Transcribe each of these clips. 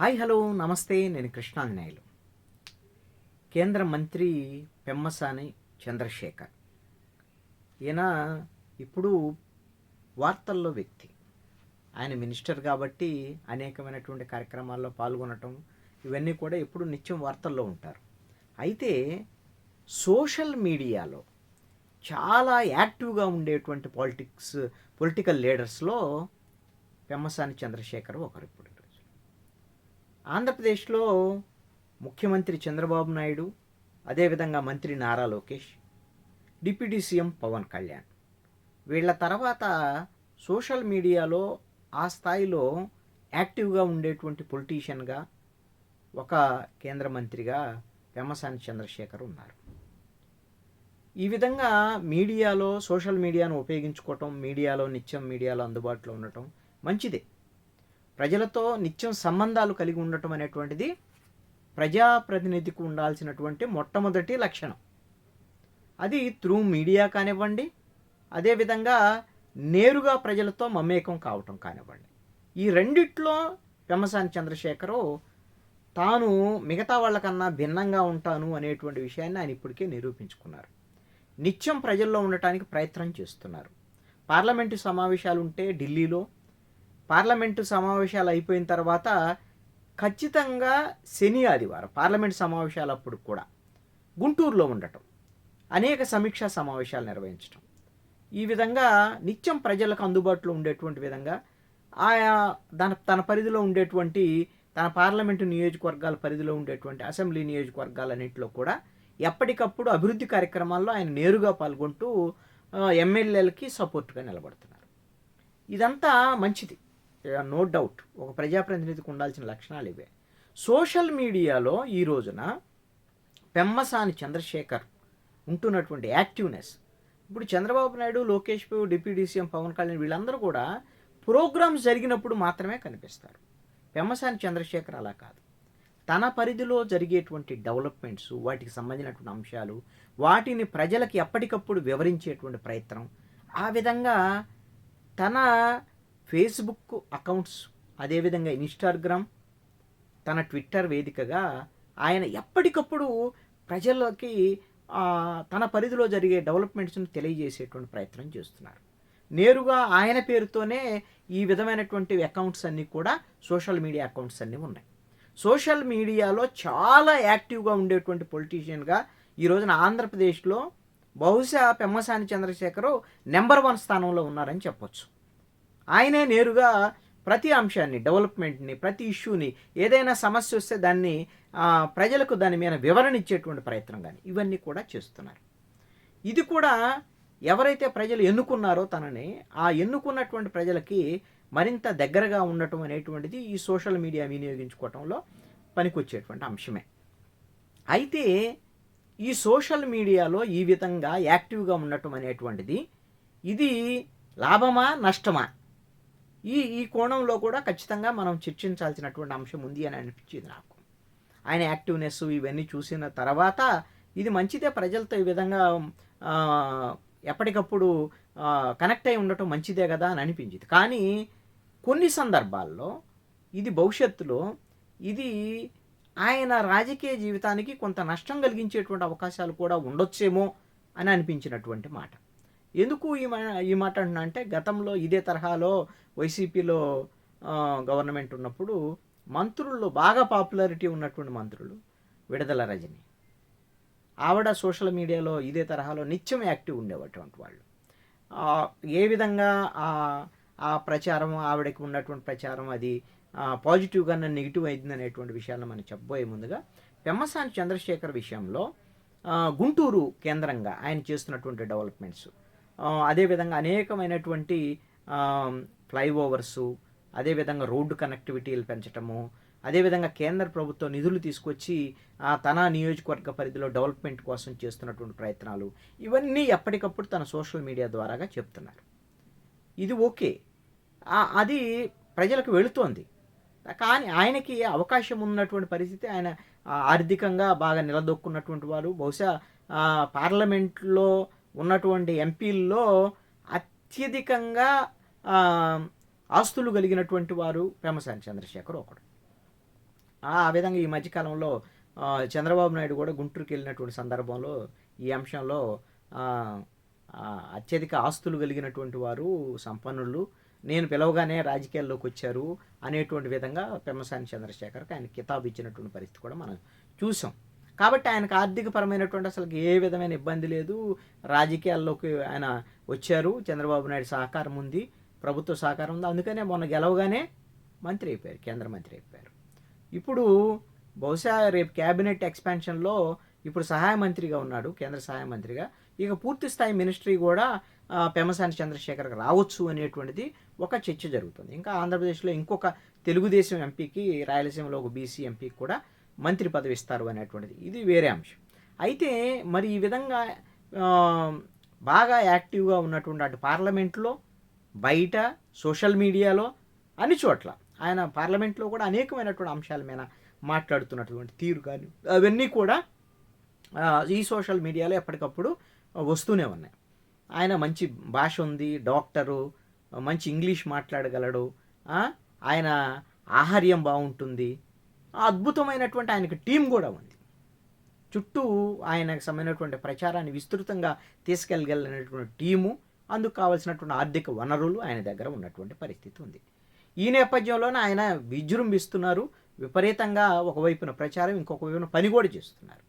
Hi hello నమస్తే నేను కృష్ణాంజనేయులు కేంద్ర మంత్రి పెమ్మసాని చంద్రశేఖర్. ఈయన ఇప్పుడు వార్తల్లో వ్యక్తి. ఆయన మినిస్టర్ కాబట్టి అనేకమైనటువంటి కార్యక్రమాల్లో పాల్గొనటం ఇవన్నీ కూడా ఎప్పుడు నిత్యం వార్తల్లో ఉంటారు. అయితే సోషల్ మీడియాలో చాలా యాక్టివ్గా ఉండేటువంటి పాలిటిక్స్ పొలిటికల్ లీడర్స్లో పెమ్మసాని చంద్రశేఖర్ ఒకరు ఇప్పుడు ఆంధ్రప్రదేశ్లో ముఖ్యమంత్రి చంద్రబాబు నాయుడు అదేవిధంగా మంత్రి నారా లోకేష్ డిప్యూటీ సీఎం పవన్ కళ్యాణ్. వీళ్ళ తర్వాత సోషల్ మీడియాలో ఆ స్థాయిలో యాక్టివ్గా ఉండేటువంటి పొలిటీషియన్గా ఒక కేంద్ర మంత్రిగా పెమ్మసాని చంద్రశేఖర్ ఉన్నారు. ఈ విధంగా మీడియాలో సోషల్ మీడియాను ఉపయోగించుకోవటం మీడియాలో నిత్యం మీడియాలో అందుబాటులో ఉండటం మంచిదే. ప్రజలతో నిత్యం సంబంధాలు కలిగి ఉండటం అనేటువంటిది ప్రజాప్రతినిధికి ఉండాల్సినటువంటి మొట్టమొదటి లక్షణం. అది త్రూ మీడియా కానివ్వండి అదేవిధంగా నేరుగా ప్రజలతో మమేకం కావటం కానివ్వండి. ఈ రెండిట్లో పెమ్మసాని చంద్రశేఖరు తాను మిగతా వాళ్ళకన్నా భిన్నంగా ఉంటాను అనేటువంటి విషయాన్ని ఆయన ఇప్పటికే నిరూపించుకున్నారు. నిత్యం ప్రజల్లో ఉండటానికి ప్రయత్నం చేస్తున్నారు. పార్లమెంటు సమావేశాలు ఉంటే ఢిల్లీలో పార్లమెంటు సమావేశాలు అయిపోయిన తర్వాత ఖచ్చితంగా శని ఆదివారం పార్లమెంట్ సమావేశాలు అప్పుడు కూడా గుంటూరులో ఉండటం అనేక సమీక్షా సమావేశాలు నిర్వహించడం ఈ విధంగా నిత్యం ప్రజలకు అందుబాటులో ఉండేటువంటి విధంగా ఆయా దాని తన పరిధిలో ఉండేటువంటి తన పార్లమెంటు నియోజకవర్గాల పరిధిలో ఉండేటువంటి అసెంబ్లీ నియోజకవర్గాలన్నింటిలో కూడా ఎప్పటికప్పుడు అభివృద్ధి కార్యక్రమాల్లో ఆయన నేరుగా పాల్గొంటూ ఎమ్మెల్యేలకి సపోర్ట్గా నిలబడుతున్నారు. ఇదంతా మంచిది. నో డౌట్ ఒక ప్రజాప్రతినిధికి ఉండాల్సిన లక్షణాలు ఇవే. సోషల్ మీడియాలో ఈ రోజున పెమ్మసాని చంద్రశేఖర్ ఉంటున్నటువంటి యాక్టివ్నెస్. ఇప్పుడు చంద్రబాబు నాయుడు లోకేష్ డిప్యూటీ సీఎం పవన్ కళ్యాణ్ వీళ్ళందరూ కూడా ప్రోగ్రామ్స్ జరిగినప్పుడు మాత్రమే కనిపిస్తారు. పెమ్మసాని చంద్రశేఖర్ అలా కాదు. తన పరిధిలో జరిగేటువంటి డెవలప్మెంట్స్ వాటికి సంబంధించినటువంటి అంశాలు వాటిని ప్రజలకి ఎప్పటికప్పుడు వివరించేటువంటి ప్రయత్నం ఆ విధంగా తన ఫేస్బుక్ అకౌంట్స్ అదేవిధంగా ఇన్స్టాగ్రామ్ తన ట్విట్టర్ వేదికగా ఆయన ఎప్పటికప్పుడు ప్రజలకి తన పరిధిలో జరిగే డెవలప్మెంట్స్ని తెలియజేసేటువంటి ప్రయత్నం చేస్తున్నారు. నేరుగా ఆయన పేరుతోనే ఈ విధమైనటువంటి అకౌంట్స్ అన్నీ కూడా సోషల్ మీడియా అకౌంట్స్ అన్నీ ఉన్నాయి. సోషల్ మీడియాలో చాలా యాక్టివ్గా ఉండేటువంటి పొలిటీషియన్గా ఈ రోజున ఆంధ్రప్రదేశ్లో బహుశా పెమ్మసాని చంద్రశేఖరు నెంబర్ వన్ స్థానంలో ఉన్నారని చెప్పొచ్చు. ఆయనే నేరుగా ప్రతి అంశాన్ని డెవలప్మెంట్ని ప్రతి ఇష్యూని ఏదైనా సమస్య వస్తే దాన్ని ప్రజలకు దాని మీద వివరణ ఇచ్చేటువంటి ప్రయత్నం కానీ ఇవన్నీ కూడా చేస్తున్నారు. ఇది కూడా ఎవరైతే ప్రజలు ఎన్నుకున్నారో తనని ఆ ఎన్నుకున్నటువంటి ప్రజలకి మరింత దగ్గరగా ఉండటం అనేటువంటిది ఈ సోషల్ మీడియా వినియోగించుకోవటంలో పనికొచ్చేటువంటి అంశమే. అయితే ఈ సోషల్ మీడియాలో ఈ విధంగా యాక్టివ్గా ఉండటం అనేటువంటిది ఇది లాభమా నష్టమా? ఈ ఈ కోణంలో కూడా ఖచ్చితంగా మనం చర్చించాల్సినటువంటి అంశం ఉంది అని అనిపించింది నాకు. ఆయన యాక్టివ్నెస్ ఇవన్నీ చూసిన తర్వాత ఇది మంచిదే ప్రజలతో ఈ విధంగా ఎప్పటికప్పుడు కనెక్ట్ అయి ఉండటం మంచిదే కదా అని అనిపించింది. కానీ కొన్ని సందర్భాల్లో ఇది భవిష్యత్తులో ఇది ఆయన రాజకీయ జీవితానికి కొంత నష్టం కలిగించేటువంటి అవకాశాలు కూడా ఉండొచ్చేమో అని అనిపించినటువంటి మాట. ఎందుకు ఈ మా ఈ మాట అంటున్నా అంటే గతంలో ఇదే తరహాలో వైసీపీలో గవర్నమెంట్ ఉన్నప్పుడు మంత్రుల్లో బాగా పాపులారిటీ ఉన్నటువంటి మంత్రులు విడుదల రజని. ఆవిడ సోషల్ మీడియాలో ఇదే తరహాలో నిత్యం యాక్టివ్ ఉండేటువంటి వాళ్ళు. ఏ విధంగా ఆ ఆ ప్రచారం ఆవిడకి ఉన్నటువంటి ప్రచారం అది పాజిటివ్గా నెగిటివ్ అయింది అనేటువంటి విషయాలను మనం చెప్పబోయే ముందుగా పెమ్మసాని చంద్రశేఖర్ విషయంలో గుంటూరు కేంద్రంగా ఆయన చేస్తున్నటువంటి డెవలప్మెంట్స్. అదేవిధంగా అనేకమైనటువంటి ఫ్లైఓవర్సు అదేవిధంగా రోడ్డు కనెక్టివిటీలు పెంచటము అదేవిధంగా కేంద్ర ప్రభుత్వం నిధులు తీసుకొచ్చి తన నియోజకవర్గ పరిధిలో డెవలప్మెంట్ కోసం చేస్తున్నటువంటి ప్రయత్నాలు ఇవన్నీ ఎప్పటికప్పుడు తన సోషల్ మీడియా ద్వారాగా చెప్తున్నారు. ఇది ఓకే. అది ప్రజలకు వెళుతోంది. కానీ ఆయనకి అవకాశం ఉన్నటువంటి పరిస్థితి ఆయన ఆర్థికంగా బాగా నిలదొక్కున్నటువంటి వారు బహుశా పార్లమెంట్లో ఉన్నటువంటి ఎంపీల్లో అత్యధికంగా ఆస్తులు కలిగినటువంటి వారు పేమసాని చంద్రశేఖర్ ఒకడు. ఆ విధంగా ఈ మధ్యకాలంలో చంద్రబాబు నాయుడు కూడా గుంటూరుకి వెళ్ళినటువంటి సందర్భంలో ఈ అంశంలో అత్యధిక ఆస్తులు కలిగినటువంటి వారు సంపన్నులు నేను పిలవగానే రాజకీయాల్లోకి వచ్చారు అనేటువంటి విధంగా పెమ్మసాని చంద్రశేఖర్కి ఆయన కితాబు ఇచ్చినటువంటి పరిస్థితి కూడా మనం చూసాం. కాబట్టి ఆయనకు ఆర్థికపరమైనటువంటి అసలు ఏ విధమైన ఇబ్బంది లేదు. రాజకీయాల్లోకి ఆయన వచ్చారు. చంద్రబాబు నాయుడు సహకారం ఉంది. ప్రభుత్వ సహకారం ఉంది. అందుకనే మొన్న గెలవగానే మంత్రి అయిపోయారు కేంద్ర మంత్రి అయిపోయారు. ఇప్పుడు బహుశా రేపు క్యాబినెట్ ఎక్స్పాన్షన్లో ఇప్పుడు సహాయ మంత్రిగా ఉన్నాడు కేంద్ర సహాయ మంత్రిగా. ఇక పూర్తి స్థాయి మినిస్ట్రీ కూడా పెమసాని చంద్రశేఖర్కి రావచ్చు అనేటువంటిది ఒక చర్చ జరుగుతుంది. ఇంకా ఆంధ్రప్రదేశ్లో ఇంకొక తెలుగుదేశం ఎంపీకి రాయలసీమలో ఒక బీసీ ఎంపీకి కూడా మంత్రి పదవి ఇస్తారు అనేటువంటిది. ఇది వేరే అంశం. అయితే మరి ఈ విధంగా బాగా యాక్టివ్గా ఉన్నటువంటి అటు పార్లమెంట్లో బయట సోషల్ మీడియాలో అన్ని చోట్ల ఆయన పార్లమెంట్లో కూడా అనేకమైనటువంటి అంశాల మీద మాట్లాడుతున్నటువంటి తీరు కానీ అవన్నీ కూడా ఈ సోషల్ మీడియాలో ఎప్పటికప్పుడు వస్తూనే ఉన్నాయి. ఆయన మంచి భాష ఉంది డాక్టరు మంచి ఇంగ్లీష్ మాట్లాడగలడు ఆయన ఆహార్యం బాగుంటుంది అద్భుతమైనటువంటి ఆయనకి టీం కూడా ఉంది. చుట్టూ ఆయనకు సంబంధించినటువంటి ప్రచారాన్ని విస్తృతంగా తీసుకెళ్ళగలిగినటువంటి టీము అందుకు కావలసినటువంటి ఆర్థిక వనరులు ఆయన దగ్గర ఉన్నటువంటి పరిస్థితి ఉంది. ఈ నేపథ్యంలోనే ఆయన విజృంభిస్తున్నారు. విపరీతంగా ఒకవైపున ప్రచారం ఇంకొక వైపున పని కూడా చేస్తున్నారు.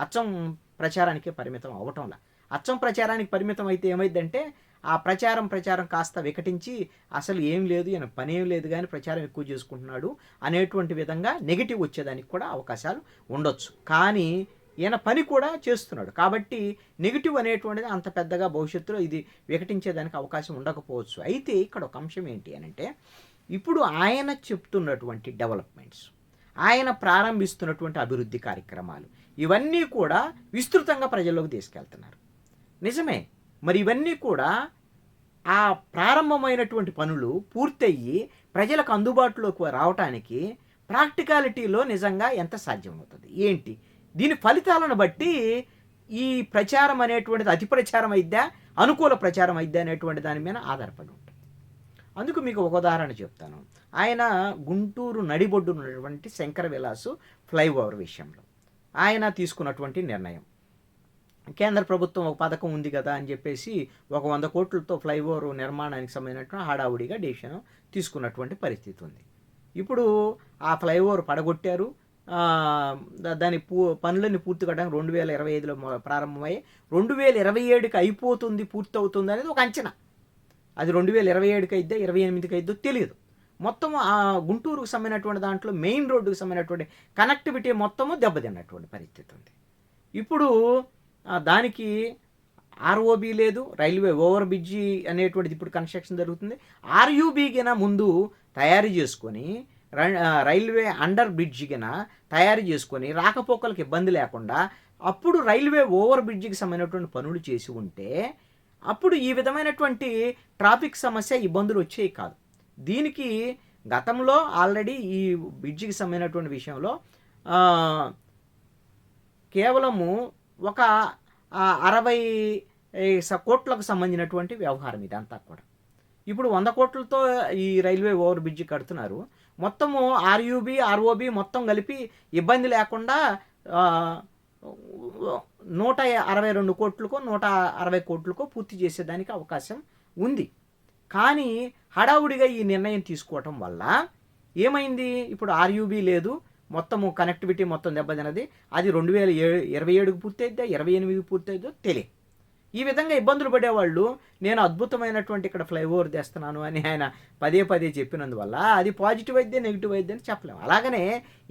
అచ్చం ప్రచారానికే పరిమితం అవటంలా. అచ్చం ప్రచారానికి పరిమితం అయితే ఏమైందంటే ఆ ప్రచారం ప్రచారం కాస్త వికటించి అసలు ఏం లేదు ఈయన పనేం లేదు కానీ ప్రచారం ఎక్కువ చేసుకుంటున్నాడు అనేటువంటి విధంగా నెగిటివ్ వచ్చేదానికి కూడా అవకాశాలు ఉండొచ్చు. కానీ ఈయన పని కూడా చేస్తున్నాడు. కాబట్టి నెగిటివ్ అనేటువంటిది అంత పెద్దగా భవిష్యత్తులో ఇది వికటించేదానికి అవకాశం ఉండకపోవచ్చు. అయితే ఇక్కడ ఒక అంశం ఏంటి అని అంటే ఇప్పుడు ఆయన చెప్తున్నటువంటి డెవలప్మెంట్స్ ఆయన ప్రారంభిస్తున్నటువంటి అభివృద్ధి కార్యక్రమాలు ఇవన్నీ కూడా విస్తృతంగా ప్రజల్లోకి తీసుకెళ్తున్నారు. నిజమే. మరి ఇవన్నీ కూడా ఆ ప్రారంభమైనటువంటి పనులు పూర్తయ్యి ప్రజలకు అందుబాటులోకి రావటానికి ప్రాక్టికాలిటీలో నిజంగా ఎంత సాధ్యమవుతుంది? ఏంటి? దీని ఫలితాలను బట్టి ఈ ప్రచారం అనేటువంటిది అతి ప్రచారం అయిద్దా? అనుకూల ప్రచారం అయిద్దా అనేటువంటి దాని మీద ఆధారపడి ఉంటుంది. అందుకు మీకు ఒక ఉదాహరణ చెప్తాను. ఆయన గుంటూరు నడిబొడ్డు ఉన్నటువంటి శంకర విలాసు ఫ్లైఓవర్ విషయంలో. ఆయన తీసుకున్నటువంటి నిర్ణయం. కేంద్ర ప్రభుత్వం ఒక పథకం ఉంది కదా అని చెప్పేసి ఒక వంద కోట్లతో ఫ్లైఓవర్ నిర్మాణానికి సంబంధించినటువంటి హడావుడిగా డెసిషన్ తీసుకున్నటువంటి పరిస్థితి ఉంది. ఇప్పుడు ఆ ఫ్లైఓవర్ పడగొట్టారు. దాని పూ పనులన్నీ పూర్తి కావడానికి రెండు వేల ఇరవై ఐదులో ప్రారంభమై రెండు వేల ఇరవై ఏడుకి అయిపోతుంది పూర్తి అవుతుంది అనేది ఒక అంచనా. అది రెండు వేల ఇరవై ఏడుకి అయిద్దో ఇరవై ఎనిమిదికి అయిద్దో తెలియదు. మొత్తం ఆ గుంటూరుకు సంబంధించినటువంటి దాంట్లో మెయిన్ రోడ్డుకు సంబంధించినటువంటి కనెక్టివిటీ మొత్తము దెబ్బతిన్నటువంటి పరిస్థితి ఉంది. ఇప్పుడు దానికి ఆర్ఓబి లేదు రైల్వే ఓవర్ బ్రిడ్జి అనేటువంటిది ఇప్పుడు కన్స్ట్రక్షన్ జరుగుతుంది. ఆర్యూబీకిన ముందు తయారు చేసుకొని రైల్వే అండర్ బ్రిడ్జికిన తయారు చేసుకొని రాకపోకలకు ఇబ్బంది లేకుండా అప్పుడు రైల్వే ఓవర్ బ్రిడ్జికి సంబంధించినటువంటి పనులు చేసి ఉంటే అప్పుడు ఈ విధమైనటువంటి ట్రాఫిక్ సమస్య ఇబ్బందులు వచ్చేవి కాదు. దీనికి గతంలో ఆల్రెడీ ఈ బ్రిడ్జికి సంబంధించినటువంటి విషయంలో కేవలము ఒక అరవై స- కోట్లకు సంబంధించినటువంటి వ్యవహారం ఇదంతా కూడా. ఇప్పుడు వంద కోట్లతో ఈ రైల్వే ఓవర్ బ్రిడ్జ్ కడుతున్నారు. మొత్తము ఆర్యూబి ఆర్ఓబి మొత్తం కలిపి ఇబ్బంది లేకుండా నూట అరవై రెండు కోట్లకో నూట అరవై కోట్లకో పూర్తి చేసేదానికి అవకాశం ఉంది. కానీ హడావుడిగా ఈ నిర్ణయం తీసుకోవటం వల్ల ఏమైంది? ఇప్పుడు ఆర్యూబీ లేదు మొత్తము కనెక్టివిటీ మొత్తం దెబ్బతినది అది రెండు వేల ఇరవై ఏడుకు పూర్తయిద్దా ఇరవై ఎనిమిదికి పూర్తయిద్దో తెలియదు. ఈ విధంగా ఇబ్బందులు పడేవాళ్ళు నేను అద్భుతమైనటువంటి ఇక్కడ ఫ్లైఓవర్ తెస్తున్నాను అని ఆయన పదే పదే చెప్పినందువల్ల అది పాజిటివ్ అయితే నెగిటివ్ అయితే అని చెప్పలేము. అలాగనే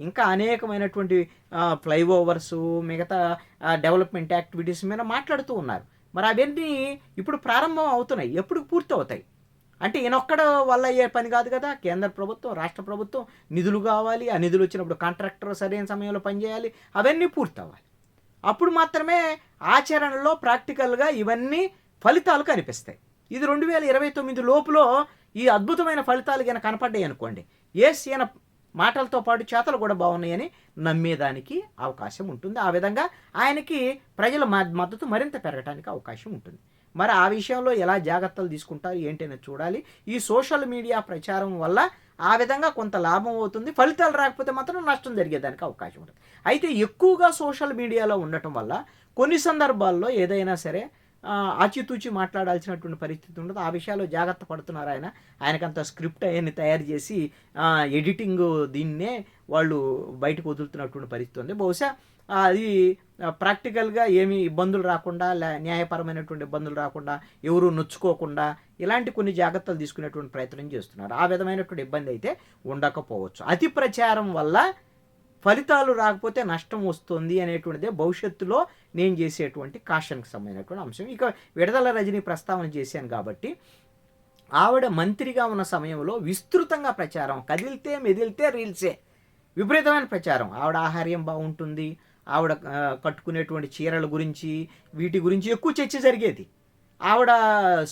ఇంకా అనేకమైనటువంటి ఫ్లైఓవర్స్ మిగతా డెవలప్మెంట్ యాక్టివిటీస్ మీద మాట్లాడుతూ ఉన్నారు. మరి అవన్నీ ఇప్పుడు ప్రారంభం అవుతున్నాయి ఎప్పుడు పూర్తి అవుతాయి అంటే ఈయనొక్కడ వల్ల అయ్యే పని కాదు కదా. కేంద్ర ప్రభుత్వం రాష్ట్ర ప్రభుత్వం నిధులు కావాలి ఆ నిధులు వచ్చినప్పుడు కాంట్రాక్టర్ సరైన సమయంలో పనిచేయాలి అవన్నీ పూర్తవ్వాలి. అప్పుడు మాత్రమే ఆచరణలో ప్రాక్టికల్గా ఇవన్నీ ఫలితాలు కనిపిస్తాయి. ఇది రెండు వేల ఇరవై తొమ్మిది లోపులో ఈ అద్భుతమైన ఫలితాలు ఈయన కనపడ్డాయి అనుకోండి. ఎస్ ఈయన మాటలతో పాటు చేతలు కూడా బాగున్నాయని నమ్మేదానికి అవకాశం ఉంటుంది. ఆ విధంగా ఆయనకి ప్రజల మద్దతు మరింత పెరగడానికి అవకాశం ఉంటుంది. మరి ఆ విషయంలో ఎలా జాగ్రత్తలు తీసుకుంటారు ఏంటనేది చూడాలి. ఈ సోషల్ మీడియా ప్రచారం వల్ల ఆ విధంగా కొంత లాభం అవుతుంది. ఫలితాలు రాకపోతే మాత్రం నష్టం జరిగేదానికి అవకాశం ఉంటుంది. అయితే ఎక్కువగా సోషల్ మీడియాలో ఉండటం వల్ల కొన్ని సందర్భాల్లో ఏదైనా సరే ఆచితూచి మాట్లాడాల్సినటువంటి పరిస్థితి ఉండదు. ఆ విషయాల్లో జాగ్రత్త పడుతున్నారు ఆయన. ఆయనకంత స్క్రిప్ట్ అవన్నీ తయారు చేసి ఎడిటింగ్ దీన్నే వాళ్ళు బయటకు వదులుతున్నటువంటి పరిస్థితి ఉంది. బహుశా అది ప్రాక్టికల్గా ఏమీ ఇబ్బందులు రాకుండా లే న్యాయపరమైనటువంటి ఇబ్బందులు రాకుండా ఎవరు నొచ్చుకోకుండా ఇలాంటి కొన్ని జాగ్రత్తలు తీసుకునేటువంటి ప్రయత్నం చేస్తున్నారు. ఆ విధమైనటువంటి ఇబ్బంది అయితే ఉండకపోవచ్చు. అతి ప్రచారం వల్ల ఫలితాలు రాకపోతే నష్టం వస్తుంది అనేటువంటిదే భవిష్యత్తులో నేను చేసేటువంటి కాషన్కి సంబంధించినటువంటి అంశం. ఇక విడదల రజని ప్రస్తావన చేశాను కాబట్టి ఆవిడ మంత్రిగా ఉన్న సమయంలో విస్తృతంగా ప్రచారం కదిలితే మెదిలితే రీల్సే విపరీతమైన ప్రచారం. ఆవిడ ఆహార్యం బాగుంటుంది ఆవిడ కట్టుకునేటువంటి చీరల గురించి వీటి గురించి ఎక్కువ చర్చ జరిగేది. ఆవిడ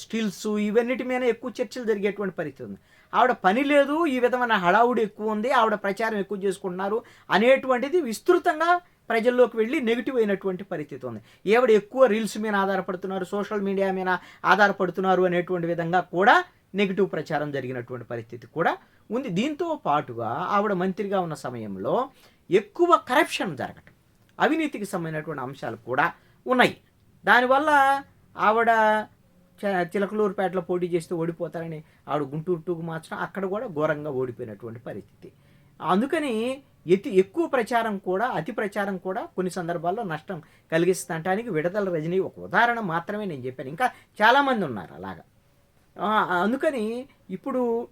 స్టిల్స్ ఇవన్నిటి మీద ఎక్కువ చర్చలు జరిగేటువంటి పరిస్థితి ఉంది. ఆవిడ పని లేదు ఈ విధమైన హడావుడి ఎక్కువ ఉంది ఆవిడ ప్రచారం ఎక్కువ చేసుకుంటున్నారు అనేటువంటిది విస్తృతంగా ప్రజల్లోకి వెళ్ళి నెగిటివ్ అయినటువంటి పరిస్థితి ఉంది. ఈవిడ ఎక్కువ రీల్స్ మీద ఆధారపడుతున్నారు సోషల్ మీడియా మీద ఆధారపడుతున్నారు అనేటువంటి విధంగా కూడా నెగిటివ్ ప్రచారం జరిగినటువంటి పరిస్థితి కూడా ఉంది. దీంతో పాటుగా ఆవిడ మంత్రిగా ఉన్న సమయంలో ఎక్కువ కరప్షన్ జరగటం. అవినీతికి సంబంధించినటువంటి అంశాలు కూడా ఉన్నాయి. దానివల్ల ఆవిడ చ- చిలకలూరుపేటలో పోటీ చేస్తే ఓడిపోతారని ఆవిడ గుంటూరు టూకు మార్చడం అక్కడ కూడా ఘోరంగా ఓడిపోయినటువంటి పరిస్థితి. అందుకని ఎతి ఎక్కువ ప్రచారం కూడా అతి ప్రచారం కూడా కొన్ని సందర్భాల్లో నష్టం కలిగిస్తుంటానికి విడదల రజనీ ఒక ఉదాహరణ మాత్రమే నేను చెప్పాను. ఇంకా చాలామంది ఉన్నారు అలాగా. అందుకని ఇప్పుడు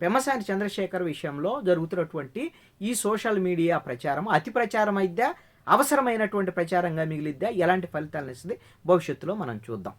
పెమ్మసాని చంద్రశేఖర్ విషయంలో జరుగుతున్నటువంటి ఈ సోషల్ మీడియా ప్రచారం అతి ప్రచారం అయితే అవసరమైనటువంటి ప్రచారంగా మిగిలిద్దా ఎలాంటి ఫలితాలను ఇస్తుంది? భవిష్యత్తులో మనం చూద్దాం.